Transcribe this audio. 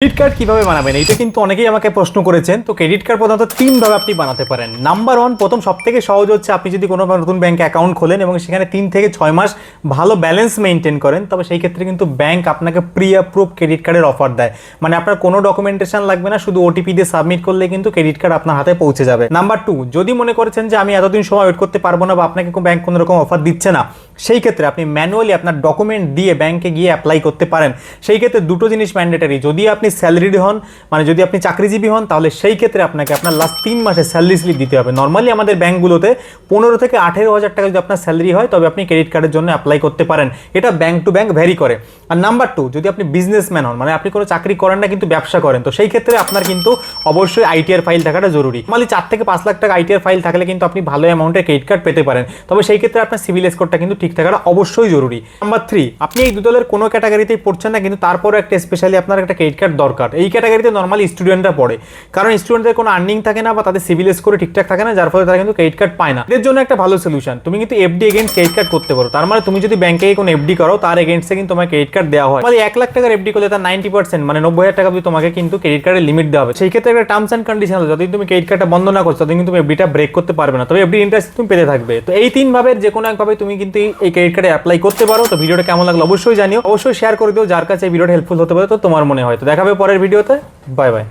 Credit card কীভাবে বানাবেন? এটা কিন্তু অনেকেই আমাকে প্রশ্ন করেছেন। তো ক্রেডিট কার্ড প্রধানত তিনভাবে আপনি বানাতে পারেন। নাম্বার ওয়ান প্রথম সব থেকে সহজ হচ্ছে আপনি যদি কোনো নতুন ব্যাংকে অ্যাকাউন্ট খোলেন এবং সেখানে তিন থেকে ছয় মাস ভালো ব্যালেন্স মেনটেন করেন, তবে সেই ক্ষেত্রে কিন্তু ব্যাঙ্ক আপনাকে প্রি অ্যাপ্রুভ ক্রেডিট কার্ডের অফার দেয়। মানে আপনার কোনো ডকুমেন্টেশন লাগবে না, শুধু ওটিপি দিয়ে সাবমিট করলে কিন্তু ক্রেডিট কার্ড আপনার হাতে পৌঁছে যাবে। নাম্বার টু যদি মনে করেছেন যে আমি এতদিন সময় ওয়েট করতে পারব না বা আপনাকে ব্যাংক কোনো রকম অফার দিচ্ছে না সেই ক্ষেত্রে আপনি ম্যানুয়ালি আপনার ডকুমেন্ট দিয়ে ব্যাংকে গিয়ে অ্যাপ্লাই করতে পারেন। সেই ক্ষেত্রে দুটো জিনিস ম্যান্ডেটারি যদি আপনি স্যালারিড হন মানে যদি আপনি চাকরিজীবী হন, তাহলে সেই ক্ষেত্রে আপনাকে আপনার লাস্ট তিন মাসে স্যালারি স্লিপ দিতে হবে। নর্মালি আমাদের ব্যাঙ্কগুলোতে পনেরো থেকে আঠেরো হাজার টাকা যদি আপনার স্যালারি হয়, তবে আপনি ক্রেডিট কার্ডের জন্য অ্যাপ্লাই করতে পারেন। এটা ব্যাংক টু ব্যাংক ভ্যারি করে। আর নাম্বার টু যদি আপনি বিজনেসম্যান হন মানে আপনি কোনো চাকরি করেন না, কিন্তু ব্যবসা করেন, তো সেই ক্ষেত্রে আপনার কিন্তু অবশ্যই আইটিআর ফাইল থাকাটা জরুরি। নর্মালি চার থেকে পাঁচ লাখ টাকা আইটিআর ফাইল থাকলে কিন্তু আপনি ভালো অ্যামাউন্টের ক্রেডিট কার্ড পেতে পারেন। তবে সেই ক্ষেত্রে আপনার সিভিল স্কোরটা কিন্তু ঠিক থাকাটা অবশ্যই জরুরি। নাম্বার থ্রি আপনি এই দু দলের কোনো ক্যাটাগরিতেই পড়ছেন না, কিন্তু তারপরে একটা স্পেশালি আপনার একটা ক্রেডিট কার্ড দরকার। এই ক্যাটাগরিতে নর্মালি স্টুডেন্টরা পড়ে। কারণ স্টুডেন্টদের কোনো আর্নিং থাকে না বা তাদের সিভিল স্কোরে ঠিকঠাক থাকে না, যার ফলে তারা কিন্তু ক্রেডিট কার্ড পায় না। এর জন্য একটা ভালো সলিউশন তুমি কিন্তু এফডি এগেন্স ক্রেডিট কার্ড করতে পারো। তার মানে তুমি যদি ব্যাংকে কোনো এফডি করো, তার এগেন্স্টে কিন্তু তোমার ক্রেডিট কার্ড দেওয়া হয়। মানে এক লাখ টাকার এফডি করলে তার নাইনটি পার্সেন্ট মানে নব্বই হাজার টাকা তোমাকে কিন্তু ক্রেডিট কার্ডের লিমিট দেওয়া হবে। সেই ক্ষেত্রে একটা টার্মস অ্যান্ড কন্ডিশন আছে, যতদিন তুমি ক্রেডিট কার্ডটা বন্ধ না করছ, ততদিন কিন্তু তুমি এফডিটা ব্রেক করতে পারবে না। তবে এফডি ইন্টারেস্ট তুমি পেতে থাকবে। তো এই তিন ভাবে যে কোনো একভাবে তুমি কিন্তু এই ক্রেডিট কার্ডে অ্যাপ্লাই করতে পারো। তো ভিডিওটা কেমন লাগল অবশ্যই জানিও। অবশ্যই শেয়ার করে দিও। যার কাছে এই ভিডিওটা হেল্পফুল হতে পারে, তো তোমার মনে হয়। তো দেখাবে পরের ভিডিওতে বাই বাই